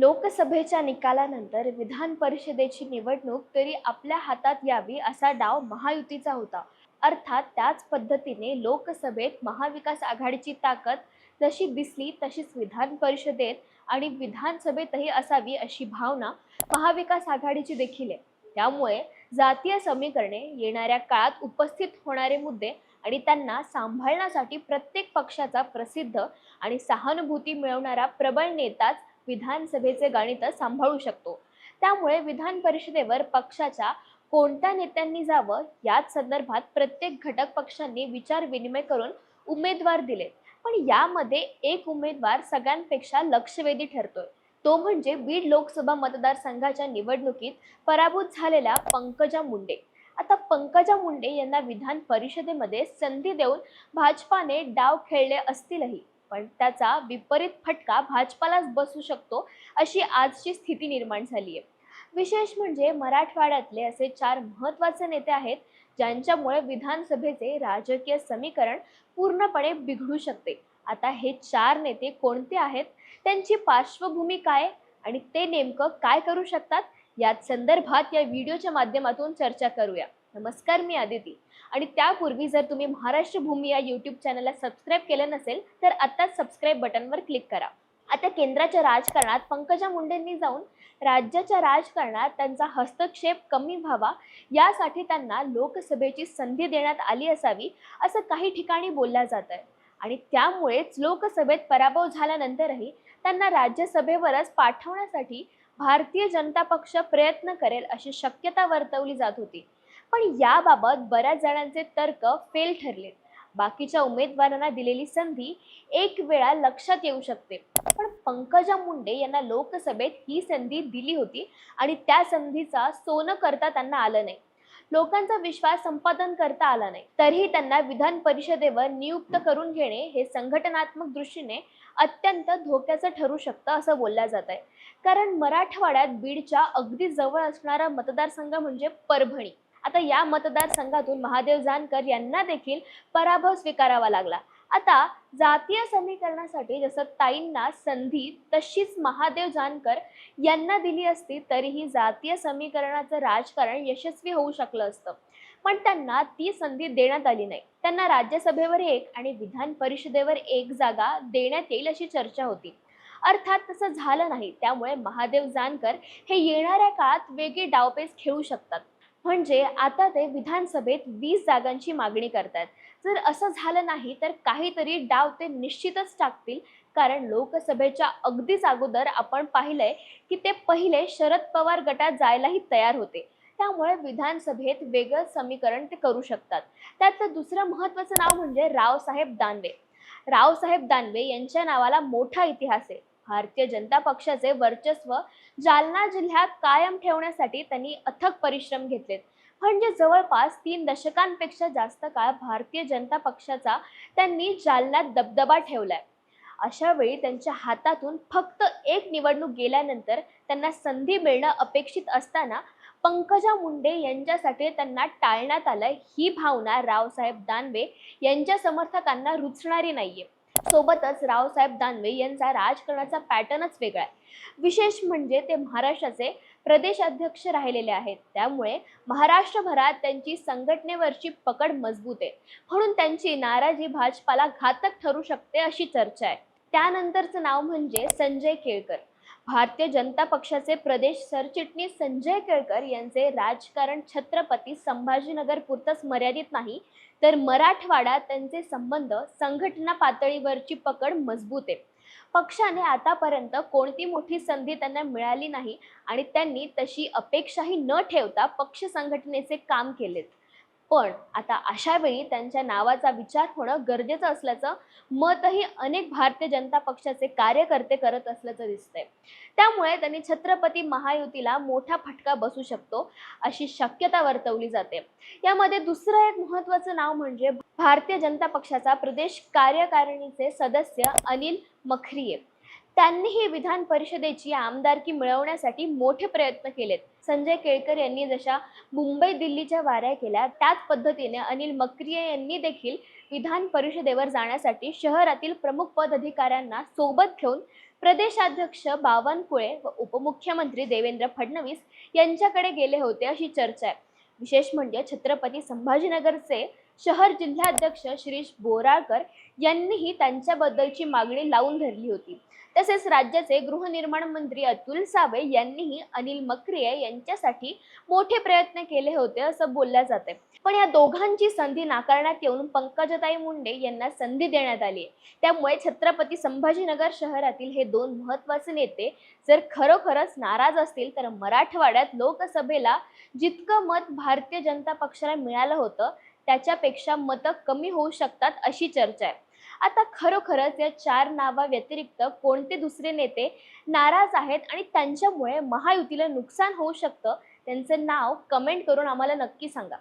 लोकसभेच्या निकालानंतर विधान परिषदेची निवडणूक तरी आपल्या हातात यावी असा डाव महायुतीचा होता. अर्थात त्याच पद्धतीने लोकसभेत महाविकास आघाडीची ताकद जशी दिसली तशीच विधान परिषदेत आणि विधानसभेतही असावी अशी भावना महाविकास आघाडीची देखील आहे. त्यामुळे जातीय समीकरणे येणाऱ्या काळात उपस्थित होणारे मुद्दे आणि त्यांना सांभाळण्यासाठी प्रत्येक पक्षाचा प्रसिद्ध आणि सहानुभूती मिळवणारा प्रबळ नेताच विधानसभेचे गणित सांभाळू शकतो. त्यामुळे विधान परिषदेवर पक्षाच्या कोणत्या नेत्यांनी जावं याच संदर्भात प्रत्येक घटक पक्षांनी विचार विनिमय करून उमेदवार दिले. पण यामध्ये एक उमेदवार सगळ्यांपेक्षा लक्षवेधी ठरतोय. तो म्हणजे बीड लोकसभा मतदारसंघाच्या निवडणुकीत पराभूत झालेल्या पंकजा मुंडे. आता पंकजा मुंडे यांना विधान परिषदेमध्ये संधी देऊन भाजपाने डाव खेळले असतीलही. पण त्याचा विपरीत फटका भाजपालाच बसू शकतो अशी आजची स्थिती निर्माण झाली आहे. विशेष म्हणजे मराठवाड्यातले असे चार महत्त्वाचे नेते आहेत ज्यांच्यामुळे विधानसभेचे राजकीय समीकरण पूर्णपणे बिघडू शकते. आता हे चार नेते कोणते आहेत? त्यांची पार्श्वभूमी काय? आणि ते नेमकं काय करू शकतात? याच संदर्भात या व्हिडिओच्या माध्यमातून चर्चा करूया. नमस्कार मी आदिती. आणि त्यापूर्वी जर तुम्ही महाराष्ट्र भूमी या यूट्यूब चॅनलला सबस्क्राईब केलं नसेल तर आत्ताच सबस्क्राईब बटनवर क्लिक करा. आता केंद्राच्या राजकारणात पंकजा मुंडेंनी जाऊन राज्याच्या राजकारणात त्यांचा हस्तक्षेप कमी व्हावा यासाठी त्यांना लोकसभेची संधी देण्यात आली असावी असं काही ठिकाणी बोललं जात आहे आणि त्यामुळेच लोकसभेत पराभव झाल्यानंतरही त्यांना राज्यसभेवरच पाठवण्यासाठी भारतीय जनता पक्ष प्रयत्न करेल अशी शक्यता वर्तवली जात होती. पण याबाबत बऱ्याच जणांचे तर्क फेल ठरले. बाकीच्या उमेदवारांना दिलेली संधी एक वेळा लक्षात येऊ शकते. पण पंकजा मुंडे यांना लोकसभेत ही संधी दिली होती आणि त्या संधीचा सोनं करता त्यांना आलं नाही. लोकांचा विश्वास संपादन करता आला नाही. तरीही त्यांना विधान परिषदेवर नियुक्त करून घेणे हे संघटनात्मक दृष्टीने अत्यंत धोक्याचं ठरू शकतं असं बोललं जात आहे. कारण मराठवाड्यात बीडच्या अगदी जवळ असणारा मतदारसंघ म्हणजे परभणी. आता या मतदारसंघातून महादेव जानकर यांना देखील पराभव स्वीकारावा लागला. आता जातीय समीकरणासाठी जसं ताईंना संधी तशीच महादेव जानकर यांना दिली असती तरीही जातीय समीकरणाचं राजकारण यशस्वी होऊ शकलं असतं. पण त्यांना ती संधी देण्यात आली नाही. त्यांना राज्यसभेवर एक आणि विधान परिषदेवर एक जागा देण्यात येईल अशी चर्चा होती. अर्थात तसं झालं नाही. त्यामुळे महादेव जानकर हे येणाऱ्या काळात वेगळी डावपेच खेळू शकतात. म्हणजे आता ते विधानसभेत वीस जागांची मागणी करतात. जर असं झालं नाही तर काहीतरी डाव ते निश्चितच टाकतील. कारण लोकसभेच्या अगदीच अगोदर आपण पाहिलंय की ते पहिले शरद पवार गटात जायलाही तयार होते. त्यामुळे विधानसभेत वेगळं समीकरण ते करू शकतात. त्यातलं दुसरं महत्त्वाचं नाव म्हणजे रावसाहेब दानवे. रावसाहेब दानवे यांच्या नावाला मोठा इतिहास आहे. भारतीय जनता पक्षाचे वर्चस्व जालना जिल्ह्यात कायम ठेवण्यासाठी त्यांनी अथक परिश्रम घेतलेत. म्हणजे जवळपास तीन दशकांपेक्षा जास्त काळ भारतीय जनता पक्षाचा त्यांनी जालन्यात दबदबा ठेवलाय. अशा वेळी त्यांच्या हातातून फक्त एक निवडणूक गेल्यानंतर त्यांना संधी मिळणं अपेक्षित असताना पंकजा मुंडे यांच्यासाठी त्यांना टाळण्यात आलंय ही भावना रावसाहेब दानवे यांच्या समर्थकांना रुचणारी नाहीये. सोबतच रावसाहेब दानवे यांचा राजकारणाचा पॅटर्नच वेगळा आहे. विशेष म्हणजे ते महाराष्ट्राचे प्रदेश अध्यक्ष राहिलेले आहेत. त्यामुळे महाराष्ट्रभरात त्यांची संघटनेवरची पकड मजबूत आहे. म्हणून त्यांची नाराजी भाजपाला घातक ठरू शकते अशी चर्चा आहे. त्यानंतरचं नाव म्हणजे संजय केळकर. भारतीय जनता पक्षाचे प्रदेश सरचिटणीस संजय केळकर यांचे राजकारण छत्रपती संभाजीनगर पुरतच मर्यादित नाही तर मराठवाडा त्यांचे संबंध संघटना पातळीवरची पकड मजबूत आहे. पक्षाने आतापर्यंत कोणती मोठी संधी त्यांना मिळाली नाही आणि त्यांनी तशी अपेक्षाही न ठेवता पक्ष संघटनेचे काम केलेत. पण आता अशा वेळी त्यांच्या नावाचा विचार होणं गरजेचं असल्याचं मतही अनेक भारतीय जनता पक्षाचे कार्यकर्ते करत असल्याचं दिसतंय. त्यामुळे त्यांनी छत्रपती महायुतीला मोठा फटका बसू शकतो अशी शक्यता वर्तवली जाते. यामध्ये दुसरं एक महत्वाचं नाव म्हणजे भारतीय जनता पक्षाचा प्रदेश कार्यकारिणीचे सदस्य अनिल मखरिये. त्यांनीही विधान परिषदेची आमदारकी मिळवण्यासाठी मोठे प्रयत्न केलेत. संजय केळकर यांनी जशा मुंबई दिल्लीच्या वाऱ्या केल्या त्याच पद्धतीने अनिल मक्रिये यांनी देखील विधान परिषदेवर जाण्यासाठी शहरातील प्रमुख पदाधिकाऱ्यांना सोबत घेऊन प्रदेशाध्यक्ष बावनकुळे व उपमुख्यमंत्री देवेंद्र फडणवीस यांच्याकडे गेले होते अशी चर्चा आहे. विशेष म्हणजे छत्रपती संभाजीनगरचे शहर जिल्हाध्यक्ष शिरीष बोराळकर यांनीही त्यांच्याबद्दलची मागणी लावून धरली होती. तसेच राज्याचे गृहनिर्माण मंत्री अतुल सावे यांनीही अनिल मक्रिये यांच्यासाठी मोठे प्रयत्न केले होते असं बोलल्या जाते. पण या दोघांची संधी नाकारण्यात येऊन पंकजताई मुंडे यांना संधी देण्यात आली आहे. त्यामुळे छत्रपती संभाजीनगर शहरातील हे दोन महत्त्वाचे नेते जर खरोखरच नाराज असतील तर मराठवाड्यात लोकसभेला जितकं मत भारतीय जनता पक्षाला मिळालं होतं त्याच्यापेक्षा मतं कमी होऊ शकतात अशी चर्चा आहे. आता खरोखरच या चार नावा व्यतिरिक्त कोणते दुसरे नेते नाराज आहेत आणि त्यांच्यामुळे महायुतीला नुकसान होऊ शकतं? त्यांचं नाव कमेंट करून आम्हाला नक्की सांगा.